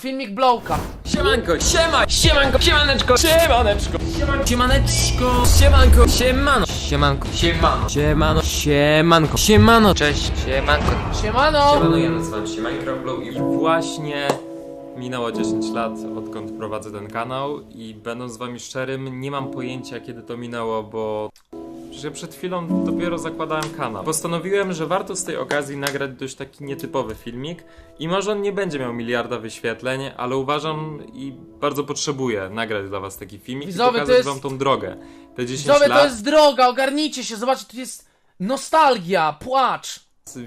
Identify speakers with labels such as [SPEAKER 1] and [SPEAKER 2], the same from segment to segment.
[SPEAKER 1] Filmik Blowka.
[SPEAKER 2] Siemanko, siema, siemanko, siemaneczko, siemaneczko, siemanko, siemaneczko, siemanko, siemano, siemanko, siemano, siemano, siemanko, siemano, cześć, siemanko.
[SPEAKER 1] Siemano!
[SPEAKER 2] Siemano, ja nazywam się Minecraft i właśnie minęło 10 lat, odkąd prowadzę ten kanał i będąc z wami szczerym, nie mam pojęcia kiedy to minęło, bo że przed chwilą dopiero zakładałem kanał. Postanowiłem, że warto z tej okazji nagrać dość taki nietypowy filmik i może on nie będzie miał miliarda wyświetleń, ale uważam i bardzo potrzebuję nagrać dla was taki filmik
[SPEAKER 1] Widzowie,
[SPEAKER 2] i pokazać
[SPEAKER 1] to jest-
[SPEAKER 2] wam tą drogę. Te 10
[SPEAKER 1] Widzowie,
[SPEAKER 2] lat,
[SPEAKER 1] to jest droga, ogarnijcie się, zobaczcie, tu jest nostalgia, płacz.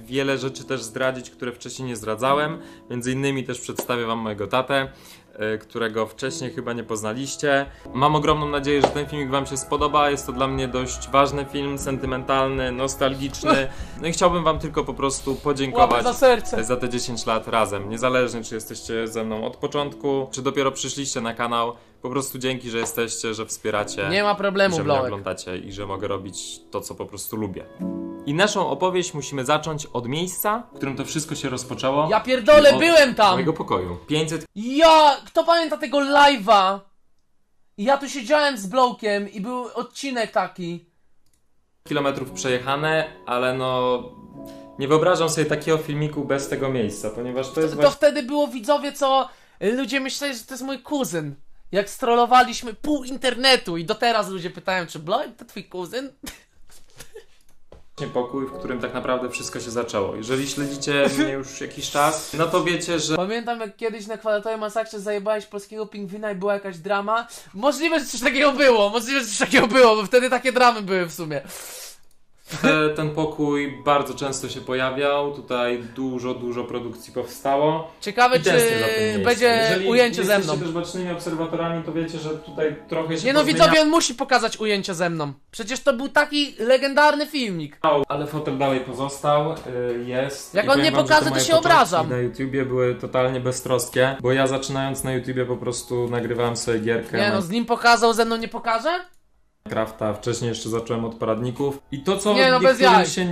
[SPEAKER 2] wiele rzeczy też zdradzić, które wcześniej nie zdradzałem. Między innymi też przedstawię wam mojego tatę, którego wcześniej chyba nie poznaliście. Mam ogromną nadzieję, że ten filmik wam się spodoba. Jest to dla mnie dość ważny film, sentymentalny, nostalgiczny. No i chciałbym wam tylko po prostu podziękować
[SPEAKER 1] za serce.
[SPEAKER 2] za te 10 lat razem. Niezależnie czy jesteście ze mną od początku, czy dopiero przyszliście na kanał. Po prostu dzięki, że jesteście, że wspieracie
[SPEAKER 1] Nie ma problemu,
[SPEAKER 2] że mnie oglądacie i że mogę robić to, co po prostu lubię. I naszą opowieść musimy zacząć od miejsca, w którym to wszystko się rozpoczęło.
[SPEAKER 1] Ja pierdolę,
[SPEAKER 2] Od
[SPEAKER 1] byłem tam!
[SPEAKER 2] Mojego pokoju. 500
[SPEAKER 1] Ja, kto pamięta tego live'a? Ja tu siedziałem z Blowkiem i był odcinek taki.
[SPEAKER 2] kilometrów przejechane, ale no... Nie wyobrażam sobie takiego filmiku bez tego miejsca, ponieważ to jest
[SPEAKER 1] To
[SPEAKER 2] właśnie...
[SPEAKER 1] wtedy było widzowie, co ludzie myśleli, że to jest mój kuzyn. Jak strollowaliśmy pół internetu i do teraz ludzie pytają, czy Blowek to twój kuzyn?
[SPEAKER 2] Pokój, w którym tak naprawdę wszystko się zaczęło. Jeżeli śledzicie mnie już jakiś czas, no to wiecie, że
[SPEAKER 1] Pamiętam jak kiedyś na kwadratowej masakrze zajebałeś polskiego pingwina i była jakaś drama. Możliwe, że coś takiego było, możliwe, że coś takiego było, bo wtedy takie dramy były w sumie.
[SPEAKER 2] Te, ten pokój bardzo często się pojawiał. Tutaj dużo, dużo produkcji powstało.
[SPEAKER 1] Ciekawe, czy będzie
[SPEAKER 2] Jeżeli
[SPEAKER 1] ujęcie ze
[SPEAKER 2] jesteście
[SPEAKER 1] mną.
[SPEAKER 2] też bacznymi obserwatorami, to wiecie, że tutaj trochę się
[SPEAKER 1] Nie no, widzowie, on musi pokazać ujęcie ze mną. Przecież to był taki legendarny filmik.
[SPEAKER 2] ale fotel dalej pozostał, y, jest.
[SPEAKER 1] Jak
[SPEAKER 2] I
[SPEAKER 1] on nie
[SPEAKER 2] wam,
[SPEAKER 1] pokaże, to się obrażam.
[SPEAKER 2] na YouTubie były totalnie beztroskie, bo ja zaczynając na YouTubie po prostu nagrywałem sobie gierkę
[SPEAKER 1] Nie no, z nim pokazał, ze mną nie pokaże?
[SPEAKER 2] Minecrafta, wcześniej jeszcze zacząłem od poradników. I to, co
[SPEAKER 1] Nie no, bez
[SPEAKER 2] niektórym się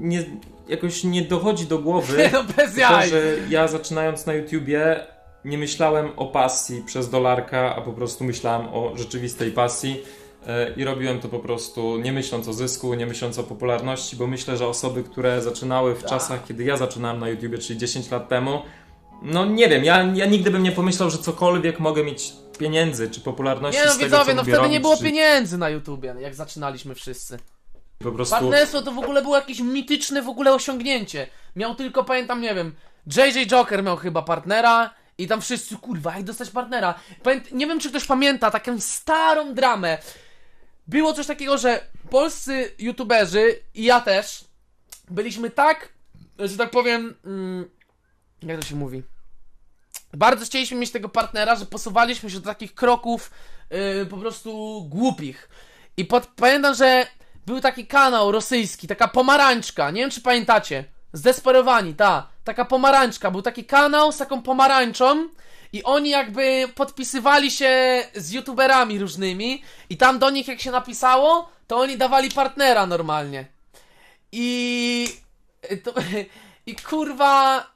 [SPEAKER 2] nie, jakoś nie dochodzi do głowy,
[SPEAKER 1] Nie no, bez
[SPEAKER 2] to,
[SPEAKER 1] jaj.
[SPEAKER 2] że ja zaczynając na YouTubie nie myślałem o pasji przez dolarka, a po prostu myślałem o rzeczywistej pasji. e, I robiłem to po prostu nie myśląc o zysku, nie myśląc o popularności, bo myślę, że osoby, które zaczynały w
[SPEAKER 1] Tak.
[SPEAKER 2] czasach, kiedy ja zaczynałem na YouTubie, czyli 10 lat temu, no nie wiem, ja, ja nigdy bym nie pomyślał, że cokolwiek mogę mieć pieniędzy czy popularności
[SPEAKER 1] Nie no,
[SPEAKER 2] z tego,
[SPEAKER 1] widzowie,
[SPEAKER 2] co
[SPEAKER 1] no
[SPEAKER 2] lubię
[SPEAKER 1] wtedy nie
[SPEAKER 2] robić,
[SPEAKER 1] było
[SPEAKER 2] czy
[SPEAKER 1] pieniędzy na YouTubie, jak zaczynaliśmy wszyscy.
[SPEAKER 2] Po prostu
[SPEAKER 1] Partnerstwo to w ogóle było jakieś mityczne w ogóle osiągnięcie. Miał tylko, pamiętam, nie wiem, JJ Joker miał chyba partnera i tam wszyscy, kurwa, jak dostać partnera. Pamię... Nie wiem, czy ktoś pamięta taką starą dramę. Było coś takiego, że polscy youtuberzy i ja też byliśmy tak, że tak powiem, mm, jak to się mówi? Bardzo chcieliśmy mieć tego partnera, że posuwaliśmy się do takich kroków yy, po prostu głupich. I pod, pamiętam, że był taki kanał rosyjski, taka pomarańczka, nie wiem czy pamiętacie. Zdesperowani, ta. Taka pomarańczka, był taki kanał z taką pomarańczą i oni jakby podpisywali się z youtuberami różnymi i tam do nich jak się napisało, to oni dawali partnera normalnie. I... To, I kurwa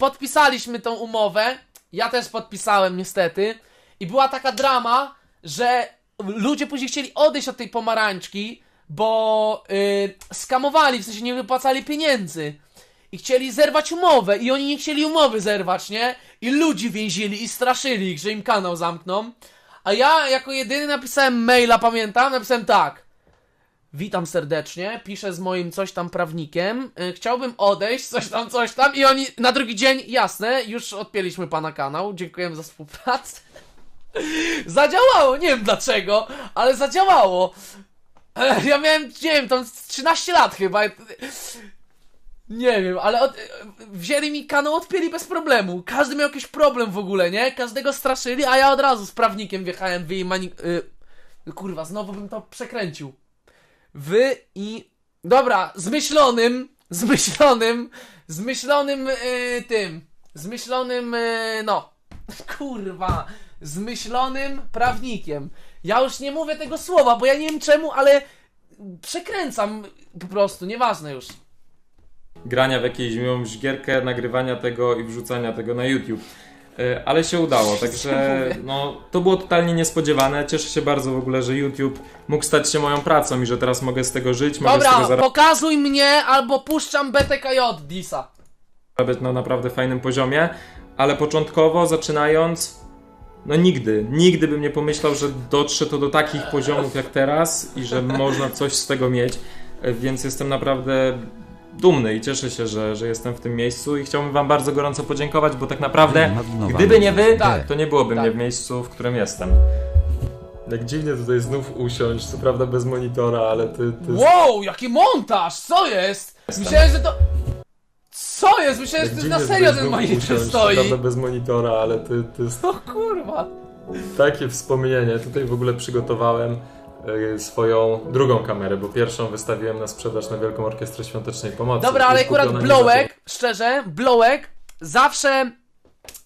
[SPEAKER 1] podpisaliśmy tą umowę. Ja też podpisałem niestety. I była taka drama, że ludzie później chcieli odejść od tej pomarańczki, bo yy, skamowali, w sensie nie wypłacali pieniędzy. I chcieli zerwać umowę, i oni nie chcieli umowy zerwać, nie? I ludzi więzili i straszyli ich, że im kanał zamkną. A ja jako jedyny napisałem maila, pamiętam, napisałem tak. Witam serdecznie, piszę z moim coś tam prawnikiem. y, Chciałbym odejść, coś tam, coś tam. I oni na drugi dzień, jasne, już odpięliśmy pana kanał. Dziękujemy za współpracę. Zadziałało, nie wiem dlaczego, ale zadziałało. Ja miałem, nie wiem, tam z 13 lat chyba. Nie wiem, ale od, wzięli mi kanał, odpięli bez problemu. Każdy miał jakiś problem w ogóle, nie? Każdego straszyli, a ja od razu z prawnikiem wjechałem w jej mani... Y, kurwa, znowu bym to przekręcił. Wy i... Dobra, zmyślonym, zmyślonym, zmyślonym y, tym, zmyślonym, y, no, kurwa, zmyślonym prawnikiem. Ja już nie mówię tego słowa, bo ja nie wiem czemu, ale przekręcam po prostu, nieważne już.
[SPEAKER 2] grania w jakąś miłą gierkę, nagrywania tego i wrzucania tego na YouTube. E, Ale się udało, także no, to było totalnie niespodziewane. Cieszę się bardzo w ogóle, że YouTube mógł stać się moją pracą i że teraz mogę z tego żyć, mogę z tego
[SPEAKER 1] Dobra,
[SPEAKER 2] zarabiać.
[SPEAKER 1] pokazuj mnie albo puszczam BTKJ Disa.
[SPEAKER 2] zarabiać na naprawdę fajnym poziomie, ale początkowo zaczynając, no nigdy, nigdy bym nie pomyślał, że dotrze to do takich poziomów jak teraz i że można coś z tego mieć, E, więc jestem naprawdę dumny i cieszę się, że, że jestem w tym miejscu i chciałbym wam bardzo gorąco podziękować, bo tak naprawdę gdyby nie wy,
[SPEAKER 1] Tak.
[SPEAKER 2] to nie byłoby
[SPEAKER 1] Tak.
[SPEAKER 2] mnie w miejscu, w którym jestem. Jak dziwnie tutaj znów usiąść, co prawda bez monitora, ale ty... ty
[SPEAKER 1] Wow, jaki montaż! Co jest?
[SPEAKER 2] Jestem.
[SPEAKER 1] Myślałem, że to... Co jest? Myślałem, że to na serio ten monitor stoi.
[SPEAKER 2] bez monitora, ale ty, ty
[SPEAKER 1] O kurwa.
[SPEAKER 2] Takie wspomnienie. Tutaj w ogóle przygotowałem swoją drugą kamerę, bo pierwszą wystawiłem na sprzedaż na Wielką Orkiestrę Świątecznej Pomocy.
[SPEAKER 1] Dobra, ale akurat Blowek, szczerze, Blowek zawsze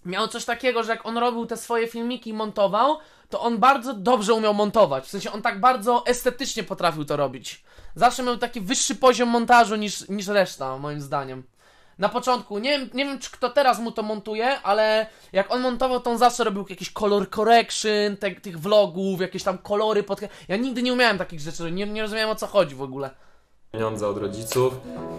[SPEAKER 1] miał coś takiego, że jak on robił te swoje filmiki i montował, to on bardzo dobrze umiał montować. W sensie on tak bardzo estetycznie potrafił to robić. Zawsze miał taki wyższy poziom montażu niż, niż reszta, moim zdaniem. Na początku, nie wiem, nie wiem czy kto teraz mu to montuje, ale jak on montował, to on zawsze robił jakiś color correction te, tych vlogów, jakieś tam kolory pod... Ja nigdy nie umiałem takich rzeczy, nie, nie rozumiałem o co chodzi w ogóle.
[SPEAKER 2] pieniądze od rodziców.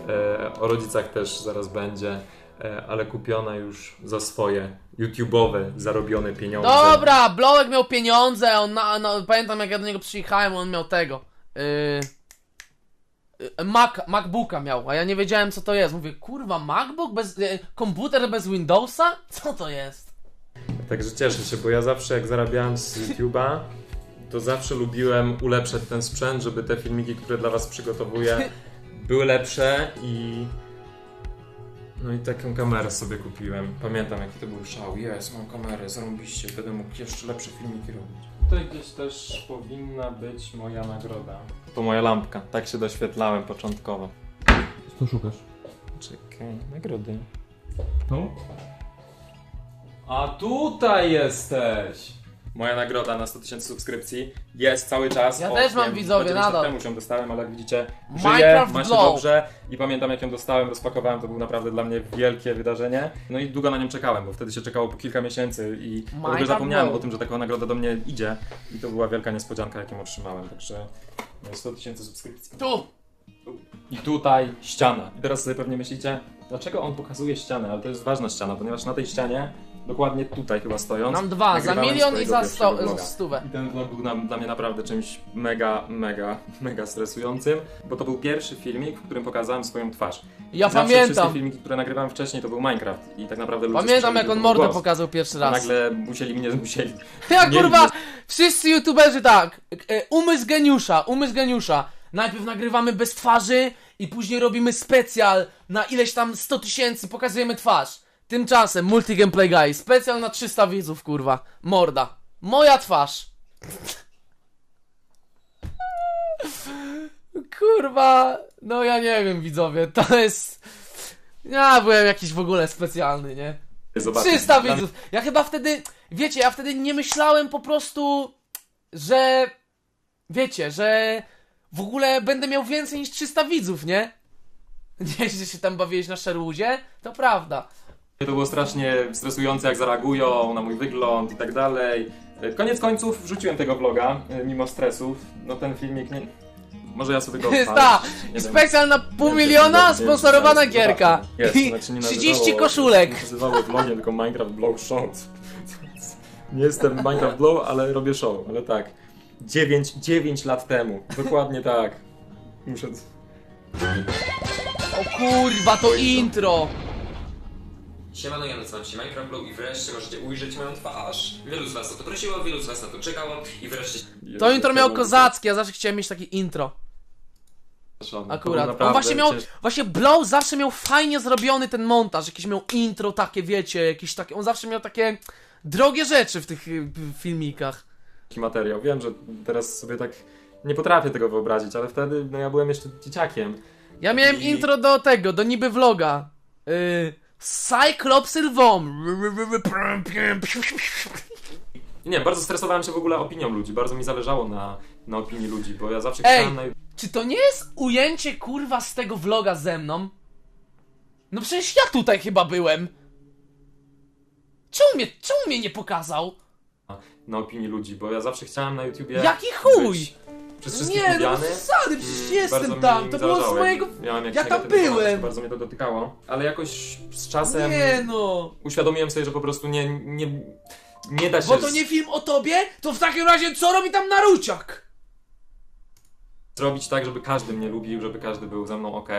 [SPEAKER 2] E, o rodzicach też zaraz będzie, e, ale kupiona już za swoje YouTube'owe zarobione pieniądze.
[SPEAKER 1] Dobra, Blowek miał pieniądze, on na, na, pamiętam jak ja do niego przyjechałem, on miał tego. Yy, Mac, MacBooka miał, a ja nie wiedziałem co to jest. Mówię, kurwa, MacBook bez. Yy, komputer bez Windowsa? Co to jest?
[SPEAKER 2] Także cieszę się, bo ja zawsze jak zarabiałem z YouTube'a, to zawsze lubiłem ulepszać ten sprzęt, żeby te filmiki, które dla was przygotowuję, były lepsze i... No i taką kamerę sobie kupiłem. Pamiętam jaki to był szał. Jest, mam kamerę, zarąbiście, będę mógł jeszcze lepsze filmiki robić. Tutaj gdzieś też powinna być moja nagroda. To moja lampka, tak się doświetlałem początkowo.
[SPEAKER 3] Co szukasz?
[SPEAKER 2] Czekaj, nagrody.
[SPEAKER 3] No?
[SPEAKER 2] A tutaj jesteś! Moja nagroda na 100 tysięcy subskrypcji jest cały czas.
[SPEAKER 1] Ja też mam, widzowie,
[SPEAKER 2] 20 lat
[SPEAKER 1] nadal.
[SPEAKER 2] temu ją dostałem, ale jak widzicie, żyję,
[SPEAKER 1] Minecraft
[SPEAKER 2] ma się
[SPEAKER 1] Glow.
[SPEAKER 2] dobrze i pamiętam jak ją dostałem, rozpakowałem, to było naprawdę dla mnie wielkie wydarzenie. No i długo na nią czekałem, bo wtedy się czekało po kilka miesięcy i w ogóle zapomniałem
[SPEAKER 1] Glow.
[SPEAKER 2] o tym, że taka nagroda do mnie idzie i to była wielka niespodzianka, jaką otrzymałem, także 100 tysięcy subskrypcji.
[SPEAKER 1] Tu!
[SPEAKER 2] I tutaj ściana. I teraz sobie pewnie myślicie, dlaczego on pokazuje ścianę, ale to jest ważna ściana, ponieważ na tej ścianie, dokładnie tutaj chyba stojąc,
[SPEAKER 1] Mam dwa, za milion i za, sto,
[SPEAKER 2] vloga.
[SPEAKER 1] stówę.
[SPEAKER 2] I ten vlog był na, dla mnie naprawdę czymś mega, mega, mega stresującym, bo to był pierwszy filmik, w którym pokazałem swoją twarz.
[SPEAKER 1] Ja
[SPEAKER 2] Zawsze wszystkie
[SPEAKER 1] pamiętam.
[SPEAKER 2] filmiki, które nagrywałem wcześniej, to był Minecraft i tak naprawdę ludzie
[SPEAKER 1] Pamiętam jak on mordę
[SPEAKER 2] głos.
[SPEAKER 1] pokazał pierwszy
[SPEAKER 2] A
[SPEAKER 1] raz.
[SPEAKER 2] nagle musieli mnie, musieli.
[SPEAKER 1] Ja kurwa, wszyscy youtuberzy tak, e, umysł geniusza, umysł geniusza. Najpierw nagrywamy bez twarzy i później robimy specjal na ileś tam 100 tysięcy, pokazujemy twarz. Tymczasem Multi Gameplay Guy, specjal na 300 widzów, kurwa. Morda. Moja twarz. Kurwa, no ja nie wiem widzowie, to jest... Ja byłem jakiś w ogóle specjalny, nie?
[SPEAKER 2] Zobaczyć.
[SPEAKER 1] 300
[SPEAKER 2] Dla
[SPEAKER 1] widzów. Ja chyba wtedy, wiecie, ja wtedy nie myślałem po prostu, że, wiecie, że w ogóle będę miał więcej niż 300 widzów, nie? Nie, że się tam bawiłeś na Sherwoodzie? To prawda.
[SPEAKER 2] To było strasznie stresujące, jak zareagują na mój wygląd i tak dalej. Koniec końców wrzuciłem tego vloga, e, mimo stresów. No ten filmik nie... Może ja sobie go
[SPEAKER 1] ta, specjal na pół
[SPEAKER 2] Nie,
[SPEAKER 1] miliona, sponsorowana
[SPEAKER 2] nie,
[SPEAKER 1] gierka.
[SPEAKER 2] Jest,
[SPEAKER 1] I
[SPEAKER 2] znaczy nie
[SPEAKER 1] 30
[SPEAKER 2] nazywało-
[SPEAKER 1] koszulek.
[SPEAKER 2] Nie nazywało vlogiem, tylko Minecraft Blow Show. Nie jestem Minecraft Blow, ale robię show, ale tak. 9, 9 lat temu, dokładnie tak. Muszę...
[SPEAKER 1] O kurwa, to intro.
[SPEAKER 4] Siemano, ja nazywam się Minecraft i wreszcie możecie ujrzeć moją twarz. Wielu z was o to prosiło, wielu z was na to czekało i wreszcie
[SPEAKER 1] To intro miał kozackie, ja zawsze chciałem mieć takie intro. Akurat. On właśnie miał, właśnie Blow zawsze miał fajnie zrobiony ten montaż, jakieś miał intro takie, wiecie, jakieś takie, on zawsze miał takie drogie rzeczy w tych y, filmikach.
[SPEAKER 2] Taki materiał. Wiem, że teraz sobie tak nie potrafię tego wyobrazić, ale wtedy no, ja byłem jeszcze dzieciakiem.
[SPEAKER 1] Ja miałem
[SPEAKER 2] I-
[SPEAKER 1] intro do tego, do niby vloga. Yy, Cyclops Lwom.
[SPEAKER 2] I nie, bardzo stresowałem się w ogóle opinią ludzi, bardzo mi zależało na, na opinii ludzi, bo ja zawsze
[SPEAKER 1] Ej!
[SPEAKER 2] chciałem... Naj...
[SPEAKER 1] Czy to nie jest ujęcie kurwa z tego vloga ze mną? No przecież ja tutaj chyba byłem. Czemu mnie, czemu mnie nie pokazał?
[SPEAKER 2] na opinii ludzi, bo ja zawsze chciałem na YouTubie
[SPEAKER 1] Jaki chuj!
[SPEAKER 2] być przez wszystkich
[SPEAKER 1] Nie, no
[SPEAKER 2] lubiany.
[SPEAKER 1] zasady, przecież
[SPEAKER 2] Mm,
[SPEAKER 1] jestem
[SPEAKER 2] mi
[SPEAKER 1] tam, to było z
[SPEAKER 2] zależało,
[SPEAKER 1] mojego...
[SPEAKER 2] Miałem jakieś
[SPEAKER 1] ja tam
[SPEAKER 2] negatywne
[SPEAKER 1] byłem.
[SPEAKER 2] emocje, Bardzo mnie to dotykało, ale jakoś z czasem
[SPEAKER 1] Nie no!
[SPEAKER 2] uświadomiłem sobie, że po prostu nie, nie, nie da się...
[SPEAKER 1] Bo to
[SPEAKER 2] z-
[SPEAKER 1] nie film o tobie, to w takim razie co robi tam Naruciak?
[SPEAKER 2] zrobić tak, żeby każdy mnie lubił, żeby każdy był ze mną ok.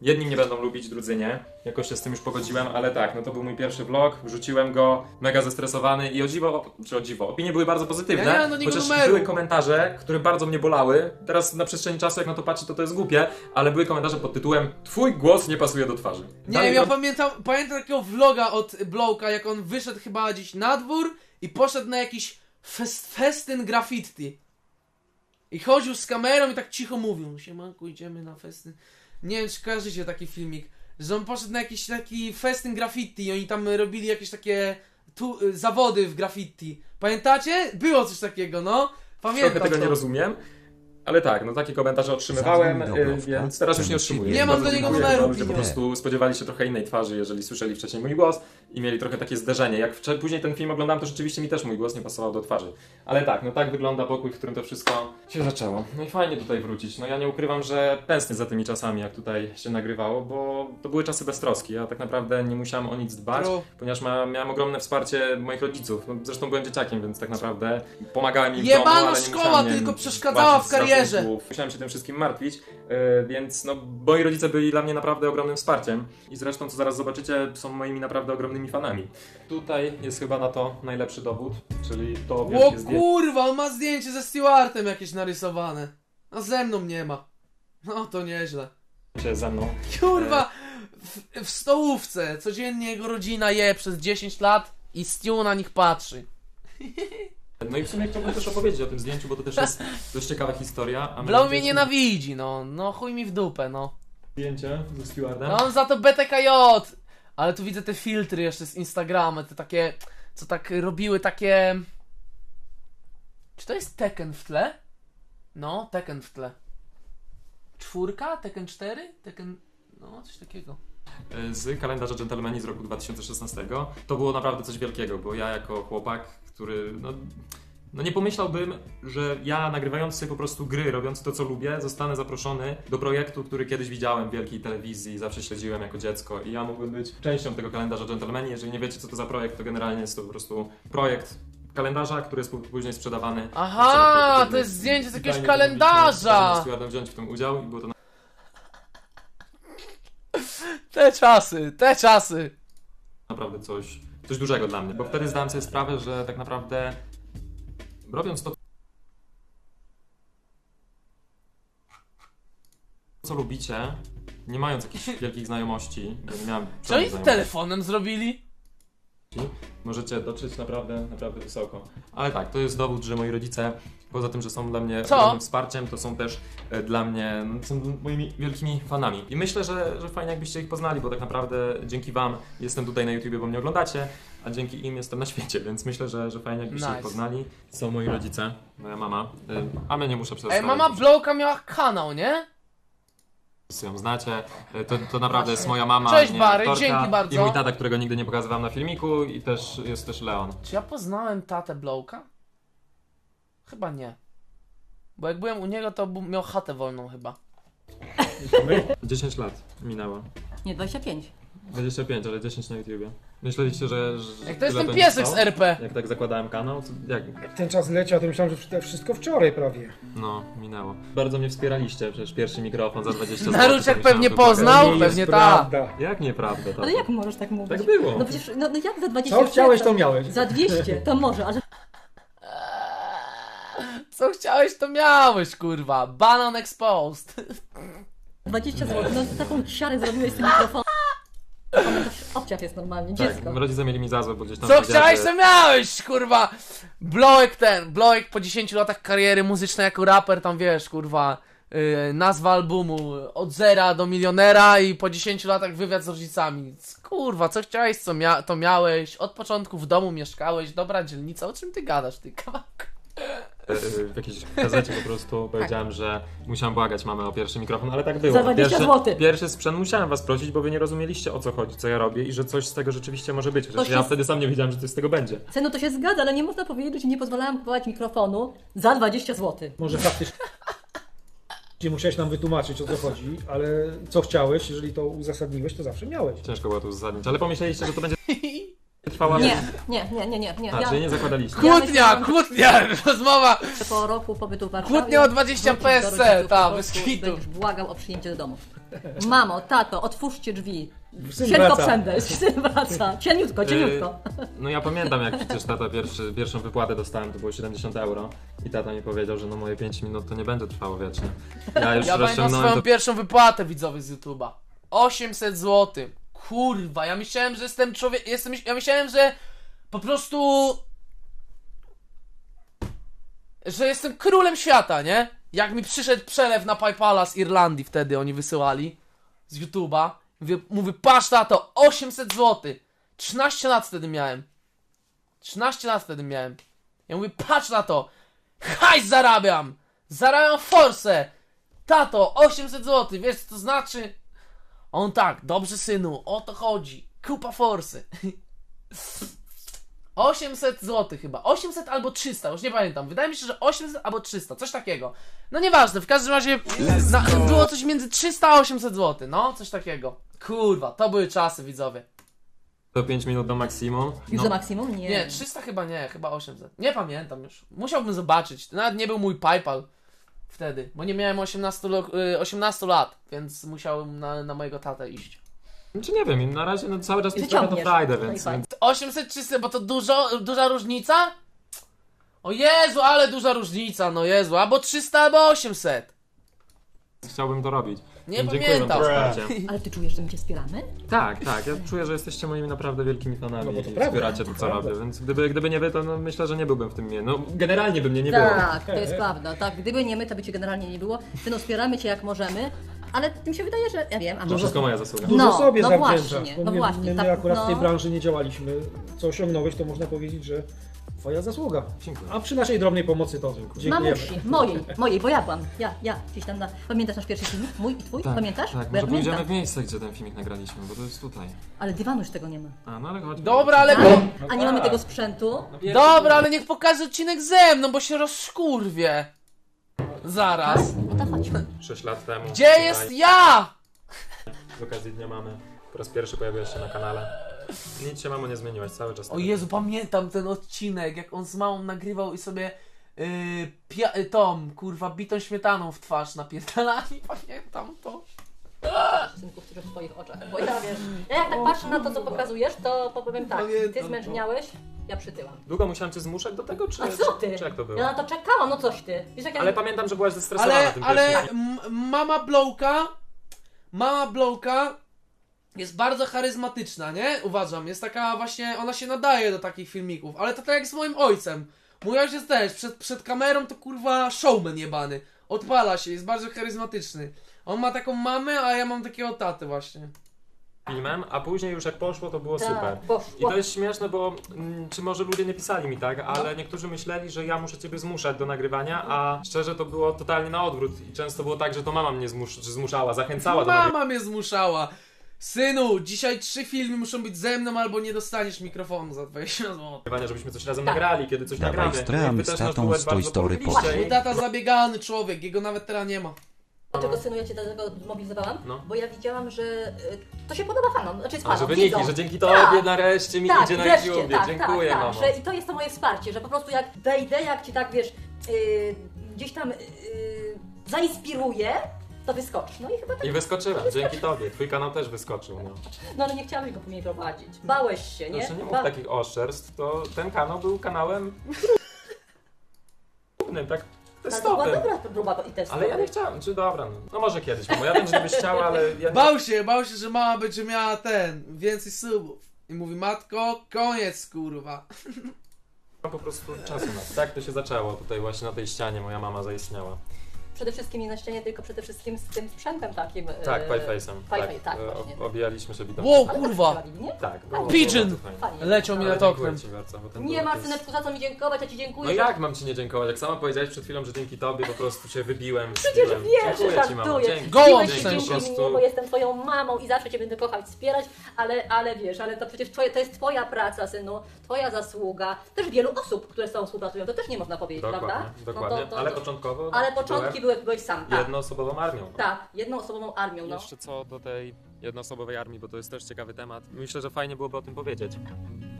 [SPEAKER 2] Jedni mnie będą lubić, drudzy nie. Jakoś się z tym już pogodziłem, ale tak, no to był mój pierwszy vlog, wrzuciłem go, mega zestresowany i o dziwo, czy o dziwo, opinie były bardzo pozytywne,
[SPEAKER 1] Ja do niego
[SPEAKER 2] chociaż
[SPEAKER 1] numeru.
[SPEAKER 2] były komentarze, które bardzo mnie bolały. Teraz na przestrzeni czasu, jak na to patrzę, to to jest głupie, ale były komentarze pod tytułem Twój głos nie pasuje do twarzy.
[SPEAKER 1] Nie
[SPEAKER 2] Dalej
[SPEAKER 1] ja pamiętam, pamiętam takiego vloga od Blowka, jak on wyszedł chyba gdzieś na dwór i poszedł na jakiś fest, festyn graffiti. I chodził z kamerą i tak cicho mówił, siemanku, idziemy na festyn. Nie wiem, czy kojarzycie taki filmik, że on poszedł na jakiś taki festyn graffiti i oni tam robili jakieś takie tu, y, zawody w graffiti. Pamiętacie? Było coś takiego, no. Pamiętam
[SPEAKER 2] Trochę tego
[SPEAKER 1] to.
[SPEAKER 2] nie rozumiem. Ale tak, no takie komentarze otrzymywałem, y, więc teraz już nie otrzymuję.
[SPEAKER 1] Nie mam do niego numeru,
[SPEAKER 2] bo Ludzie po prostu spodziewali się trochę innej twarzy, jeżeli słyszeli wcześniej mój głos i mieli trochę takie zderzenie. Jak później ten film oglądam, to rzeczywiście mi też mój głos nie pasował do twarzy. Ale tak, no tak wygląda pokój, w którym to wszystko się zaczęło. No i fajnie tutaj wrócić. No ja nie ukrywam, że tęsknię za tymi czasami, jak tutaj się nagrywało, bo to były czasy bez troski. Ja tak naprawdę nie musiałem o nic dbać, ponieważ ma, miałem ogromne wsparcie moich rodziców. No, zresztą byłem dzieciakiem, więc tak naprawdę pomagałem im w
[SPEAKER 1] Jebana
[SPEAKER 2] domu, ale nie
[SPEAKER 1] szkoła tylko przeszkadzała w karierze.
[SPEAKER 2] Rachunków. Musiałem się tym wszystkim martwić, yy, więc no, moi rodzice byli dla mnie naprawdę ogromnym wsparciem i zresztą, co zaraz zobaczycie, są moimi naprawdę ogromnymi fanami. Tutaj jest chyba na to najlepszy dowód, czyli to
[SPEAKER 1] O
[SPEAKER 2] wielkie zdjęcie.
[SPEAKER 1] kurwa, on ma zdjęcie ze Stewartem jakieś narysowane. A ze mną nie ma. No to nieźle.
[SPEAKER 2] ze mną.
[SPEAKER 1] Kurwa, w, w stołówce codziennie jego rodzina je przez 10 lat i Stu na nich patrzy.
[SPEAKER 2] No i w sumie chciałbym też opowiedzieć o tym zdjęciu, bo to też jest dość ciekawa historia. A
[SPEAKER 1] Blow mnie nienawidzi, no. No chuj mi w dupę, no.
[SPEAKER 2] Zdjęcie ze Stewardem.
[SPEAKER 1] No on za to BTKJ. Ale tu widzę te filtry jeszcze z Instagrama, te takie, co tak robiły takie... Czy to jest Tekken w tle? No, Tekken w tle. Czwórka? Tekken 4? Tekken... No, coś takiego.
[SPEAKER 2] z kalendarza Gentlemani z roku 2016. To było naprawdę coś wielkiego, bo ja jako chłopak, który no, no nie pomyślałbym, że ja nagrywając sobie po prostu gry, robiąc to co lubię, zostanę zaproszony do projektu, który kiedyś widziałem w wielkiej telewizji, zawsze śledziłem jako dziecko i ja mógłbym być częścią tego kalendarza Gentlemani. Jeżeli nie wiecie co to za projekt, to generalnie jest to po prostu projekt kalendarza, który jest później sprzedawany.
[SPEAKER 1] Aha, to jest zdjęcie z jakiegoś kalendarza!
[SPEAKER 2] Stewardem wziąć w tym udział i było to
[SPEAKER 1] Te czasy, te czasy.
[SPEAKER 2] naprawdę coś, coś dużego dla mnie, bo wtedy zdałem sobie sprawę, że tak naprawdę robiąc to, co lubicie, nie mając jakichś wielkich znajomości, bo nie miałem
[SPEAKER 1] Co oni z
[SPEAKER 2] znajomości,
[SPEAKER 1] telefonem zrobili?
[SPEAKER 2] możecie dotrzeć naprawdę, naprawdę wysoko. Ale tak, to jest dowód, że moi rodzice, poza tym, że są dla mnie ogromnym wsparciem, to są też e, dla mnie, no, są moimi wielkimi fanami. I myślę, że, że fajnie jakbyście ich poznali, bo tak naprawdę dzięki wam jestem tutaj na YouTubie, bo mnie oglądacie, a dzięki im jestem na świecie, więc myślę, że, że fajnie jakbyście
[SPEAKER 1] Nice.
[SPEAKER 2] ich poznali. Są moi rodzice, moja mama, e, a mnie nie muszę
[SPEAKER 1] Ej,
[SPEAKER 2] przedstawiać.
[SPEAKER 1] mama Blowka miała kanał, nie?
[SPEAKER 2] Wszyscy ją znacie. E, To, to naprawdę jest moja mama.
[SPEAKER 1] Cześć,
[SPEAKER 2] nie,
[SPEAKER 1] Bary,
[SPEAKER 2] aktorka,
[SPEAKER 1] dzięki bardzo.
[SPEAKER 2] I mój tata, którego nigdy nie pokazywałem na filmiku i też jest też Leon.
[SPEAKER 1] Czy ja poznałem tatę Blowka? Chyba nie. Bo jak byłem u niego, to bu- miał chatę wolną chyba.
[SPEAKER 2] 10 lat minęło.
[SPEAKER 5] Nie, 25.
[SPEAKER 2] 25, ale 10 na YouTubie. Myśleliście, że. że
[SPEAKER 1] Jak to jest
[SPEAKER 2] tyle
[SPEAKER 1] ten piesek z
[SPEAKER 2] trwało?
[SPEAKER 1] RP?
[SPEAKER 2] Jak tak zakładałem kanał? To jak?
[SPEAKER 6] Ten czas leciał, to myślałem, że to wszystko wczoraj prawie.
[SPEAKER 2] No, minęło. Bardzo mnie wspieraliście, przecież pierwszy mikrofon za 20 zł. To myślałem,
[SPEAKER 1] pewnie
[SPEAKER 2] że
[SPEAKER 1] poznał.
[SPEAKER 6] Nie
[SPEAKER 1] pewnie
[SPEAKER 6] prawda.
[SPEAKER 2] Jak nieprawda to?
[SPEAKER 5] Ale jak możesz tak mówić?
[SPEAKER 2] Tak było.
[SPEAKER 5] No przecież, no, no jak za 20
[SPEAKER 6] Co chciałeś, to miałeś.
[SPEAKER 5] Za 200 to może, ale
[SPEAKER 1] Co chciałeś, to miałeś, kurwa. Banan exposed.
[SPEAKER 5] 20 zł, no taką siarę zrobiłeś z tym mikrofonem. Obciach jest normalnie, dziecko.
[SPEAKER 2] Tak, rodzice mieli mi za złe, bo gdzieś tam
[SPEAKER 1] Co chciałeś,
[SPEAKER 2] że-
[SPEAKER 1] to miałeś, kurwa. Blowek ten, Blowek po 10 latach kariery muzycznej jako raper, tam wiesz, kurwa. Yy, nazwa albumu od zera do milionera i po 10 latach wywiad z rodzicami. Kurwa, co chciałeś, co mia to miałeś. Od początku w domu mieszkałeś, dobra dzielnica. O czym ty gadasz, ty kawałek?
[SPEAKER 2] W jakiejś gazecie po prostu powiedziałem, że musiałem błagać mamę o pierwszy mikrofon, ale tak było.
[SPEAKER 5] Za 20
[SPEAKER 2] pierwszy,
[SPEAKER 5] złotych.
[SPEAKER 2] Pierwszy sprzęt musiałem was prosić, bo wy nie rozumieliście o co chodzi, co ja robię i że coś z tego rzeczywiście może być. Chociaż ja
[SPEAKER 5] się-
[SPEAKER 2] wtedy sam nie wiedziałem, że coś z tego będzie.
[SPEAKER 5] Cenu to się zgadza, ale nie można powiedzieć, że nie pozwalałam kupować mikrofonu za 20 zł.
[SPEAKER 6] Może faktycznie Gdzie musiałeś nam wytłumaczyć o co chodzi, ale co chciałeś, jeżeli to uzasadniłeś, to zawsze miałeś.
[SPEAKER 2] Ciężko było to uzasadnić, ale pomyśleliście, że to będzie trwała...
[SPEAKER 5] Nie, nie, nie, nie, nie. nie.
[SPEAKER 2] A,
[SPEAKER 5] Ja
[SPEAKER 2] czyli nie zakładaliście.
[SPEAKER 5] Ja
[SPEAKER 1] Kłótnia,
[SPEAKER 5] myślałam-
[SPEAKER 1] kłótnia, rozmowa.
[SPEAKER 5] po roku pobytu w Warszawie...
[SPEAKER 1] Kłótnia o 20
[SPEAKER 5] wrócił do
[SPEAKER 1] PSC,
[SPEAKER 5] rodziców,
[SPEAKER 1] ta,
[SPEAKER 5] po
[SPEAKER 1] bez
[SPEAKER 5] prostu
[SPEAKER 1] kitu.
[SPEAKER 5] Będziesz błagał o przyjęcie do domu. Mamo, tato, otwórzcie drzwi.
[SPEAKER 6] Syn
[SPEAKER 5] Cienko
[SPEAKER 6] wraca.
[SPEAKER 5] przędę, syn wraca. Cieniutko, cieniutko.
[SPEAKER 2] No ja pamiętam, jak przecież tata pierwszy, pierwszą wypłatę dostałem, to było 70 euro i tata mi powiedział, że no moje 5 minut to nie będzie trwało wiecznie. Ja już
[SPEAKER 1] Ja pamiętam
[SPEAKER 2] rozciągnąłem
[SPEAKER 1] swoją
[SPEAKER 2] to
[SPEAKER 1] pierwszą wypłatę widzowie z YouTube'a. 800 zł. Kurwa, ja myślałem, że jestem człowiek. Jestem, ja myślałem, że po prostu. Że jestem królem świata, nie? Jak mi przyszedł przelew na PayPala z Irlandii wtedy oni wysyłali z YouTube'a. Mówię, mówię, patrz tato, 800 zł. 13 lat wtedy miałem. 13 lat wtedy miałem. Ja mówię, patrz na to. Hajs zarabiam. Zarabiam forsę. Tato, 800 zł, wiesz co to znaczy? On tak, dobrze synu, o to chodzi. Kupa forsy. 800 zł chyba. 800 albo 300, już nie pamiętam. Wydaje mi się, że 800 albo 300, coś takiego. No nieważne, w każdym razie na, było coś między 300 a 800 zł, no, coś takiego. Kurwa, to były czasy, widzowie.
[SPEAKER 2] do 5 minut do maksimum.
[SPEAKER 5] Już
[SPEAKER 2] No,
[SPEAKER 5] za maksimum? Nie.
[SPEAKER 1] Nie, 300 chyba nie, chyba 800. Nie pamiętam już. Musiałbym zobaczyć. To nawet nie był mój PayPal wtedy, bo nie miałem 18, lo- y, 18 lat, więc musiałem na, na mojego tatę iść.
[SPEAKER 2] Czy nie wiem, na razie no, cały czas
[SPEAKER 5] I
[SPEAKER 2] trochę to frajdę,
[SPEAKER 5] No
[SPEAKER 2] więc
[SPEAKER 1] 800 300, bo to dużo, duża różnica? O Jezu, ale duża różnica, no Jezu, albo 300, albo 800.
[SPEAKER 2] chciałbym to robić.
[SPEAKER 1] Nie
[SPEAKER 2] dziękuję
[SPEAKER 1] pamiętam.
[SPEAKER 2] za wsparcie.
[SPEAKER 5] Ale ty czujesz, że my cię wspieramy?
[SPEAKER 2] Tak, tak, ja czuję, że jesteście moimi naprawdę wielkimi fanami
[SPEAKER 6] No bo to
[SPEAKER 2] i
[SPEAKER 6] prawda,
[SPEAKER 2] wspieracie to,
[SPEAKER 6] to
[SPEAKER 2] co
[SPEAKER 6] prawda.
[SPEAKER 2] robię, więc gdyby, gdyby nie wy, to no, myślę, że nie byłbym w tym mie- No, generalnie by mnie nie było.
[SPEAKER 5] Tak, to jest prawda. Tak, gdyby nie my, to by cię generalnie nie było. Ty no wspieramy cię jak możemy, ale mi się wydaje, że ja wiem, a
[SPEAKER 2] To
[SPEAKER 5] może...
[SPEAKER 2] wszystko moja zasługa.
[SPEAKER 6] Dużo
[SPEAKER 5] No,
[SPEAKER 6] sobie
[SPEAKER 5] no
[SPEAKER 6] zawdzięczasz.
[SPEAKER 5] właśnie,
[SPEAKER 6] bo
[SPEAKER 5] no
[SPEAKER 6] my,
[SPEAKER 5] właśnie,
[SPEAKER 6] my, my
[SPEAKER 5] tak,
[SPEAKER 6] akurat w tej
[SPEAKER 5] no.
[SPEAKER 6] branży nie działaliśmy. Co osiągnąłeś, to można powiedzieć, że twoja zasługa.
[SPEAKER 2] Dziękuję.
[SPEAKER 6] A przy naszej drobnej pomocy to dziękujemy.
[SPEAKER 5] Mamusi, mojej, mojej, bo ja byłam. Ja, ja, gdzieś tam na... Pamiętasz nasz pierwszy filmik? Mój i twój?
[SPEAKER 2] Tak,
[SPEAKER 5] Pamiętasz?
[SPEAKER 2] Tak,
[SPEAKER 5] Bo ja
[SPEAKER 2] może pójdziemy
[SPEAKER 5] pamiętam.
[SPEAKER 2] w miejsce, gdzie ten filmik nagraliśmy, bo to jest tutaj.
[SPEAKER 5] Ale dywanu już tego nie ma.
[SPEAKER 2] A, no ale chodźmy.
[SPEAKER 1] Dobra, ale...
[SPEAKER 5] Ale, a nie mamy tego sprzętu.
[SPEAKER 1] Dobra, ale niech pokaże odcinek ze mną, bo się rozkurwie. Zaraz.
[SPEAKER 5] No to chodź.
[SPEAKER 2] 6 lat temu.
[SPEAKER 1] Gdzie
[SPEAKER 2] tutaj,
[SPEAKER 1] jest ja?
[SPEAKER 2] Z okazji Dnia Mamy. Po raz pierwszy pojawiłeś się na kanale. Nic się, mamo, nie zmieniłaś, cały czas. tak.
[SPEAKER 1] O Jezu, pamiętam ten odcinek, jak on z mamą nagrywał i sobie yy, pia- y, tą, kurwa, bitą śmietaną w twarz napierdalali. Pamiętam to.
[SPEAKER 5] Synku, który w twoich oczach. Bo ja wiesz, ja jak tak patrzę na to, co pokazujesz, to powiem tak. Ty zmęczniałeś, ja przytyłam.
[SPEAKER 2] Długo musiałem cię zmuszać do tego, czy,
[SPEAKER 5] A co ty?
[SPEAKER 2] czy jak to było?
[SPEAKER 5] Ja na to czekałam, no coś ty. Wiesz, jak ja...
[SPEAKER 2] Ale pamiętam, że byłaś zestresowana
[SPEAKER 1] Ale,
[SPEAKER 2] tym
[SPEAKER 1] ale
[SPEAKER 2] pierwszym.
[SPEAKER 1] m- mama Blowka, mama Blowka jest bardzo charyzmatyczna, nie? Uważam, jest taka właśnie, ona się nadaje do takich filmików, ale to tak jak z moim ojcem. Mój ojciec też, przed, przed kamerą to kurwa showman jebany. Odpala się, jest bardzo charyzmatyczny. On ma taką mamę, a ja mam takiego tatę właśnie.
[SPEAKER 2] filmem, a później już jak poszło, to było
[SPEAKER 5] Tak,
[SPEAKER 2] super.
[SPEAKER 5] poszło.
[SPEAKER 2] I to jest śmieszne, bo mm, czy może ludzie nie pisali mi tak, ale niektórzy myśleli, że ja muszę ciebie zmuszać do nagrywania, a szczerze to było totalnie na odwrót. I często było tak, że to mama mnie zmuszała, zachęcała do nagrywania.
[SPEAKER 1] Mama mnie zmuszała. Synu, dzisiaj trzy filmy muszą być ze mną, albo nie dostaniesz mikrofonu za 20 zł.
[SPEAKER 2] żebyśmy coś razem
[SPEAKER 5] Tak.
[SPEAKER 2] nagrali, kiedy coś
[SPEAKER 7] Dawaj
[SPEAKER 2] nagramy.
[SPEAKER 7] stram
[SPEAKER 2] Wy
[SPEAKER 7] z
[SPEAKER 2] nasz
[SPEAKER 7] tatą
[SPEAKER 2] duet
[SPEAKER 7] z Toy
[SPEAKER 2] bardzo
[SPEAKER 7] Story
[SPEAKER 2] i-
[SPEAKER 1] Mój tata zabiegany człowiek, jego nawet teraz nie ma.
[SPEAKER 5] Dlaczego synu ja cię do tego zmobilizowałam?
[SPEAKER 2] No.
[SPEAKER 5] Bo ja widziałam, że y, to się podoba fanom. Znaczy jest
[SPEAKER 2] A, że wyniki,
[SPEAKER 5] widzą.
[SPEAKER 2] że dzięki tobie
[SPEAKER 5] Tak.
[SPEAKER 2] nareszcie mi
[SPEAKER 5] tak,
[SPEAKER 2] idzie na
[SPEAKER 5] wreszcie,
[SPEAKER 2] YouTubie.
[SPEAKER 5] tak,
[SPEAKER 2] Dziękuję,
[SPEAKER 5] tak,
[SPEAKER 2] mamo.
[SPEAKER 5] tak, że I to jest to moje wsparcie, że po prostu jak wejdę, jak ci tak wiesz, yy, gdzieś tam yy, zainspiruję, to. No i chyba tak.
[SPEAKER 2] I wyskoczyłem, dzięki tobie. Twój kanał też wyskoczył, no.
[SPEAKER 5] No ale nie chciałeś go później prowadzić. Bałeś się, nie?
[SPEAKER 2] Proszę nie mów
[SPEAKER 5] Ba-
[SPEAKER 2] takich oszczerstw, to ten kanał był kanałem głównym, tak
[SPEAKER 5] Ale to była
[SPEAKER 2] testowym.
[SPEAKER 5] dobra to próba i test.
[SPEAKER 2] Ale ja nie chciałem, czy dobra, no, no może kiedyś, mamo. Ja wiem, że byś chciała, ale ja nie
[SPEAKER 1] Bał się, bał się, że mama będzie miała ten, więcej subów. I mówi, matko, koniec, kurwa.
[SPEAKER 2] mam po prostu czasu na to. Tak to się zaczęło tutaj właśnie na tej ścianie, moja mama zaistniała.
[SPEAKER 5] Przede wszystkim nie na ścianie, tylko przede wszystkim z tym sprzętem takim.
[SPEAKER 2] Tak,
[SPEAKER 5] e,
[SPEAKER 2] Pieface'em.
[SPEAKER 5] Pieface, tak,
[SPEAKER 2] e,
[SPEAKER 5] właśnie.
[SPEAKER 2] ob- Obijaliśmy się widokiem.
[SPEAKER 1] Wow,
[SPEAKER 5] Ale
[SPEAKER 1] kurwa!
[SPEAKER 5] tak nie?
[SPEAKER 2] Tak, było,
[SPEAKER 1] Pigeon!
[SPEAKER 2] fajnie.
[SPEAKER 1] Leciał mi
[SPEAKER 2] Ale
[SPEAKER 1] nad
[SPEAKER 2] dziękuję
[SPEAKER 1] oknem.
[SPEAKER 2] ci bardzo, bo ten
[SPEAKER 5] Nie ma
[SPEAKER 2] jest-
[SPEAKER 5] za co mi dziękować, ja ci dziękuję.
[SPEAKER 2] No
[SPEAKER 5] że-
[SPEAKER 2] jak mam ci nie dziękować? Jak sama powiedziałeś przed chwilą, że dzięki tobie po prostu się wybiłem.
[SPEAKER 5] Przecież wiesz, że
[SPEAKER 2] Dziękuję ci, mamo.
[SPEAKER 5] żartuję.
[SPEAKER 2] Dzięki.
[SPEAKER 1] Gołąb
[SPEAKER 5] Biłeś
[SPEAKER 1] w
[SPEAKER 5] się
[SPEAKER 1] sensie.
[SPEAKER 5] dzięki mnie, bo jestem twoją mamą i zawsze cię będę kochać, wspierać, ale, ale wiesz, ale to przecież twoje, to jest twoja praca, synu, twoja zasługa. Też wielu osób, które z tobą współpracują, to też nie można powiedzieć,
[SPEAKER 2] Dokładnie,
[SPEAKER 5] prawda?
[SPEAKER 2] dokładnie.
[SPEAKER 5] No to, to,
[SPEAKER 2] Ale początkowo
[SPEAKER 5] ale początki były, byłeś sam, tak.
[SPEAKER 2] jednoosobową armią.
[SPEAKER 5] Tak, jednoosobową armią, no.
[SPEAKER 2] Jeszcze co do tej jednoosobowej armii, bo to jest też ciekawy temat. Myślę, że fajnie byłoby o tym powiedzieć.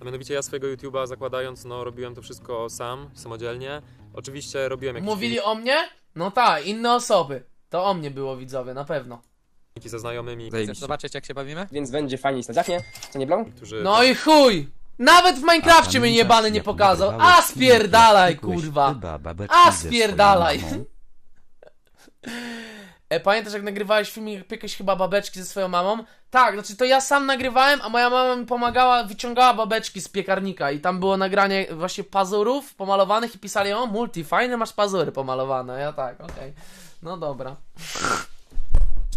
[SPEAKER 2] A mianowicie ja swojego YouTube'a zakładając, no robiłem to wszystko sam, samodzielnie. Oczywiście robiłem jakieś
[SPEAKER 1] Mówili o mnie? No tak, inne osoby. To o mnie było widzowie, na pewno.
[SPEAKER 2] filmiki ze znajomymi,
[SPEAKER 7] Chcesz zobaczyć jak się bawimy?
[SPEAKER 8] Więc będzie fajnie na dachnie, co nie blą?
[SPEAKER 2] którzy
[SPEAKER 1] No i chuj! Nawet w Minecrafcie mnie jebany nie pokazał. A spierdalaj, kurwa! A spierdalaj! E, pamiętasz jak nagrywałeś filmik jakieś chyba babeczki ze swoją mamą? Tak, znaczy to ja sam nagrywałem, a moja mama mi pomagała, wyciągała babeczki z piekarnika i tam było nagranie właśnie pazurów pomalowanych i pisali o multi, fajne masz pazury pomalowane, ja tak, okej. No dobra.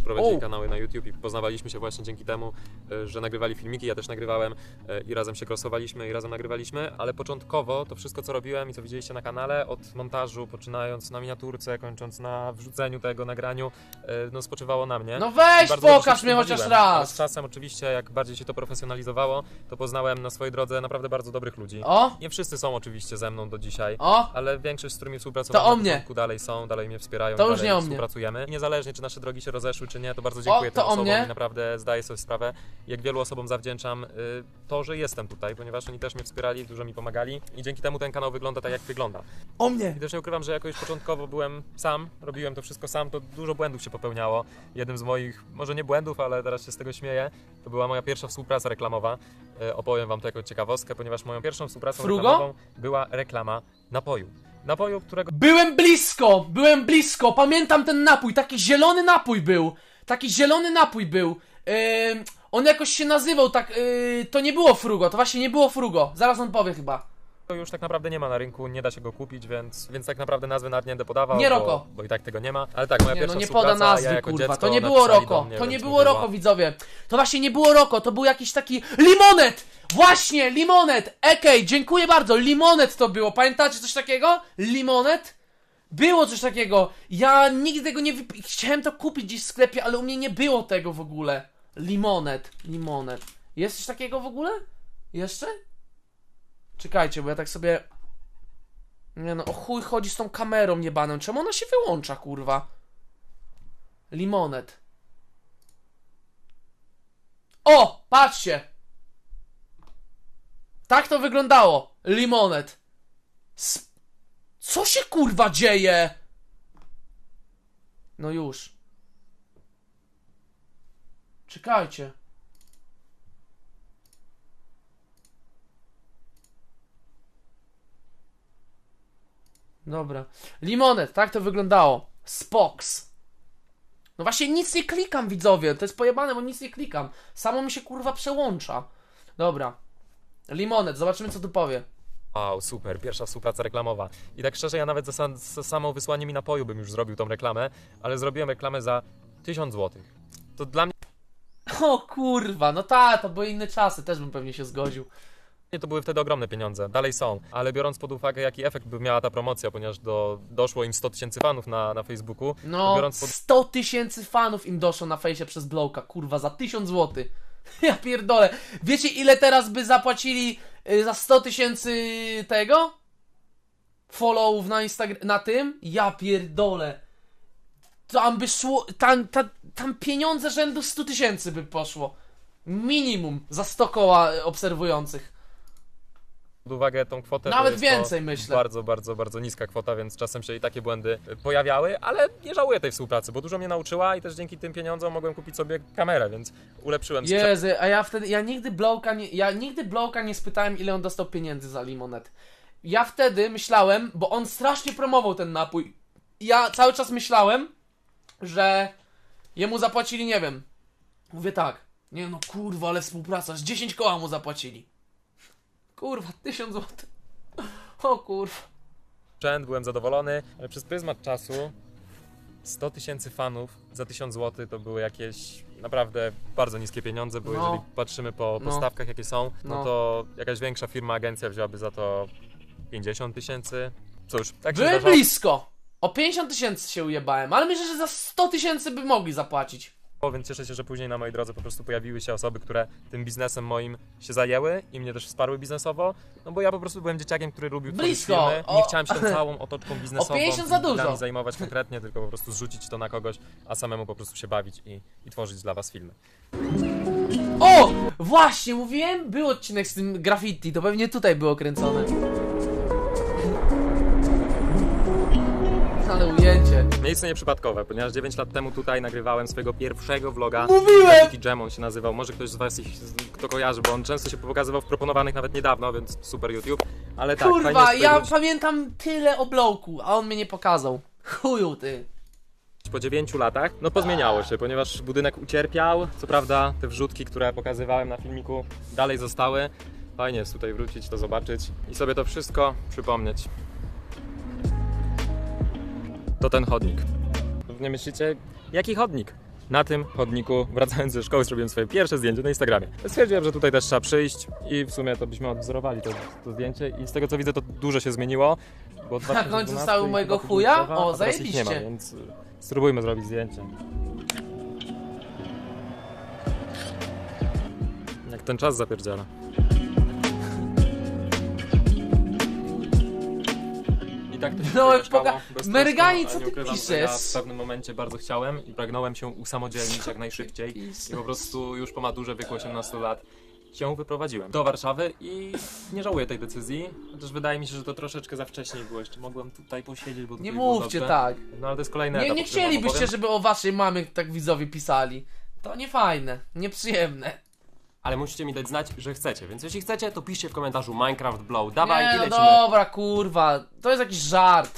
[SPEAKER 2] Prowadzili
[SPEAKER 1] O.
[SPEAKER 2] kanały na YouTube i poznawaliśmy się właśnie dzięki temu, e, że nagrywali filmiki, ja też nagrywałem e, i razem się crossowaliśmy i razem nagrywaliśmy, ale początkowo to wszystko co robiłem i co widzieliście na kanale, od montażu, poczynając na miniaturce, kończąc na wrzuceniu tego, nagraniu, e, no spoczywało na mnie.
[SPEAKER 1] No weź, pokaż mnie chociaż.
[SPEAKER 2] Ale z
[SPEAKER 1] raz!
[SPEAKER 2] czasem oczywiście, jak bardziej się to profesjonalizowało, to poznałem na swojej drodze naprawdę bardzo dobrych ludzi.
[SPEAKER 1] O,
[SPEAKER 2] Nie wszyscy są oczywiście ze mną do dzisiaj,
[SPEAKER 1] o,
[SPEAKER 2] ale większość, z którymi współpracowałem
[SPEAKER 1] To o mnie.
[SPEAKER 2] dalej są, dalej mnie wspierają,
[SPEAKER 1] To już
[SPEAKER 2] dalej
[SPEAKER 1] nie o mnie.
[SPEAKER 2] współpracujemy. I niezależnie, czy nasze drogi się rozeszły, czy nie, to bardzo dziękuję
[SPEAKER 1] to
[SPEAKER 2] tym
[SPEAKER 1] o
[SPEAKER 2] osobom
[SPEAKER 1] mnie.
[SPEAKER 2] i naprawdę zdaję sobie sprawę, jak wielu osobom zawdzięczam y, to, że jestem tutaj, ponieważ oni też mnie wspierali, dużo mi pomagali i dzięki temu ten kanał wygląda tak, jak wygląda.
[SPEAKER 1] o mnie!
[SPEAKER 2] I też nie ukrywam, że jakoś początkowo byłem sam, robiłem to wszystko sam, to dużo błędów się popełniało. Jednym z moich, może nie błędów, ale teraz się z tego śmieję, to była moja pierwsza współpraca reklamowa. E, opowiem wam to jako ciekawostkę, ponieważ moją pierwszą współpracą
[SPEAKER 1] Frugo?
[SPEAKER 2] reklamową była reklama napoju. Napoju, którego
[SPEAKER 1] Byłem blisko, byłem blisko, pamiętam ten napój, taki zielony napój był. Taki zielony napój był. Ym, on jakoś się nazywał tak, yy, to nie było frugo, to właśnie nie było frugo. Zaraz on powie chyba.
[SPEAKER 2] Już tak naprawdę nie ma na rynku, nie da się go kupić, więc, więc tak naprawdę nazwy nawet nie będę podawał,
[SPEAKER 1] Nie
[SPEAKER 2] bo,
[SPEAKER 1] Roko.
[SPEAKER 2] bo i tak tego nie ma. Ale tak, moja
[SPEAKER 1] Nie
[SPEAKER 2] pierwsza
[SPEAKER 1] no, nie poda nazwy,
[SPEAKER 2] ja
[SPEAKER 1] kurwa, to nie było Roko,
[SPEAKER 2] mnie,
[SPEAKER 1] to nie było Roko, widzowie. To właśnie nie było Roko, to był jakiś taki limonet! Właśnie, limonet! Ekej, dziękuję bardzo, limonet to było, pamiętacie coś takiego? Limonet? Było coś takiego. Ja nigdy tego nie wypi... Chciałem to kupić gdzieś w sklepie, ale u mnie nie było tego w ogóle. Limonet, limonet. Jest coś takiego w ogóle? Jeszcze? Czekajcie, bo ja tak sobie... Nie no, o chuj chodzi z tą kamerą niebaną. Czemu ona się wyłącza, kurwa? Limonet. O! Patrzcie! Tak to wyglądało. Limonet. Sp- Co się kurwa dzieje? No już. Czekajcie. Dobra. Limonet, tak to wyglądało. Spox. No właśnie nic nie klikam, widzowie. To jest pojebane, bo nic nie klikam. Samo mi się kurwa przełącza. Dobra. Limonet, zobaczymy co tu powie.
[SPEAKER 2] Wow, super, pierwsza współpraca reklamowa. I tak szczerze, ja nawet za, sam, za samo wysłanie mi napoju bym już zrobił tą reklamę, ale zrobiłem reklamę za 1000 zł. To dla mnie
[SPEAKER 1] O kurwa, no tak, to były inne czasy, też bym pewnie się zgodził.
[SPEAKER 2] To były wtedy ogromne pieniądze, dalej są, ale biorąc pod uwagę, jaki efekt by miała ta promocja, ponieważ do, doszło im 100 tysięcy fanów na, na Facebooku,
[SPEAKER 1] No,
[SPEAKER 2] biorąc pod
[SPEAKER 1] 100 tysięcy fanów im doszło na fejsie przez Blowka, kurwa, za 1000 zł. Ja pierdolę. Wiecie ile teraz by zapłacili y, za 100 tysięcy tego? Followów na Instagram, na tym? Ja pierdolę. Tam by szło, tam, tam, tam pieniądze rzędu 100 tysięcy by poszło. Minimum za 100 koła obserwujących.
[SPEAKER 2] Pod uwagę tą kwotę.
[SPEAKER 1] Nawet więcej,
[SPEAKER 2] to
[SPEAKER 1] myślę.
[SPEAKER 2] Bardzo, bardzo, bardzo niska kwota, więc czasem się i takie błędy pojawiały, ale nie żałuję tej współpracy, bo dużo mnie nauczyła i też dzięki tym pieniądzom mogłem kupić sobie kamerę, więc ulepszyłem sprzęt.
[SPEAKER 1] Jezu, a ja wtedy, ja nigdy Blowka nie, ja nigdy Blowka nie spytałem ile on dostał pieniędzy za limonet. Ja wtedy myślałem, bo on strasznie promował ten napój. Ja cały czas myślałem, że jemu zapłacili, nie wiem. Mówię tak, nie no kurwa, ale współpraca, z 10 koła mu zapłacili. Kurwa, 1000 zł. O kurwa.
[SPEAKER 2] sprzęt, byłem zadowolony, ale przez pryzmat czasu 100 tysięcy fanów za 1000 zł to były jakieś naprawdę bardzo niskie pieniądze, bo
[SPEAKER 1] No.
[SPEAKER 2] jeżeli patrzymy po,
[SPEAKER 1] No.
[SPEAKER 2] stawkach jakie są, no.
[SPEAKER 1] No.
[SPEAKER 2] to jakaś większa firma, agencja wzięłaby za to 50 tysięcy. Cóż, tak się zdarza.
[SPEAKER 1] blisko. O 50 tysięcy się ujebałem, ale myślę, że za 100 tysięcy by mogli zapłacić.
[SPEAKER 2] Więc cieszę się, że później na mojej drodze po prostu pojawiły się osoby, które tym biznesem moim się zajęły i mnie też wsparły biznesowo, no bo ja po prostu byłem dzieciakiem, który lubił tworzyć
[SPEAKER 1] Blisko.
[SPEAKER 2] filmy. Nie
[SPEAKER 1] O-
[SPEAKER 2] chciałem się całą otoczką biznesową
[SPEAKER 1] 50 za dużo.
[SPEAKER 2] zajmować konkretnie, tylko po prostu zrzucić to na kogoś, a samemu po prostu się bawić i, i tworzyć dla was filmy.
[SPEAKER 1] O! Właśnie, mówiłem, był odcinek z tym graffiti, to pewnie tutaj było kręcone. Ale ujęcie.
[SPEAKER 2] Miejsce nieprzypadkowe, ponieważ 9 lat temu tutaj nagrywałem swojego pierwszego vloga.
[SPEAKER 1] Mówiłem!
[SPEAKER 2] Graffiti Jam on się nazywał. Może ktoś z was ich kto kojarzy, bo on często się pokazywał w proponowanych nawet niedawno, więc super YouTube. Ale tak, fajnie
[SPEAKER 1] Kurwa,
[SPEAKER 2] jest
[SPEAKER 1] ja pamiętam tyle o bloku, a on mnie nie pokazał. Chuju ty.
[SPEAKER 2] po 9 latach. No pozmieniało się, ponieważ budynek ucierpiał. Co prawda te wrzutki, które pokazywałem na filmiku dalej zostały. Fajnie jest tutaj wrócić, to zobaczyć i sobie to wszystko przypomnieć. To ten chodnik. Pewnie myślicie, jaki chodnik? Na tym chodniku, wracając ze szkoły, zrobiłem swoje pierwsze zdjęcie na Instagramie. Stwierdziłem, że tutaj też trzeba przyjść i w sumie to byśmy odwzorowali to, to zdjęcie i z tego co widzę to dużo się zmieniło. Bo
[SPEAKER 1] Na końcu
[SPEAKER 2] 2012
[SPEAKER 1] stały mojego chuja? O,
[SPEAKER 2] ich nie ma,
[SPEAKER 1] zajebiście.
[SPEAKER 2] więc y, spróbujmy zrobić zdjęcie. Jak ten czas zapierdziela. I tak to się
[SPEAKER 1] No,
[SPEAKER 2] tutaj
[SPEAKER 1] poka- Mergani, co ty
[SPEAKER 2] ukrywam,
[SPEAKER 1] piszesz?
[SPEAKER 2] Ja w pewnym momencie bardzo chciałem i pragnąłem się usamodzielnić jak najszybciej. I po prostu już po maturze w wieku 18 lat się wyprowadziłem do Warszawy i nie żałuję tej decyzji. Chociaż wydaje mi się, że to troszeczkę za wcześnie było. Jeszcze mogłem tutaj posiedzieć, bo tutaj
[SPEAKER 1] Nie
[SPEAKER 2] było
[SPEAKER 1] mówcie
[SPEAKER 2] dobrze.
[SPEAKER 1] tak.
[SPEAKER 2] No ale to jest kolejny
[SPEAKER 1] Nie,
[SPEAKER 2] etap.
[SPEAKER 1] nie
[SPEAKER 2] o którym wam
[SPEAKER 1] chcielibyście,
[SPEAKER 2] opowiem.
[SPEAKER 1] żeby o waszej mamie tak widzowie pisali. To nie fajne, nieprzyjemne.
[SPEAKER 8] Ale musicie mi dać znać, że chcecie, więc jeśli chcecie, to piszcie w komentarzu Minecraft Blow. Dawaj,
[SPEAKER 1] Nie,
[SPEAKER 8] i
[SPEAKER 1] no
[SPEAKER 8] lecimy.
[SPEAKER 1] dobra, kurwa. To jest jakiś żart.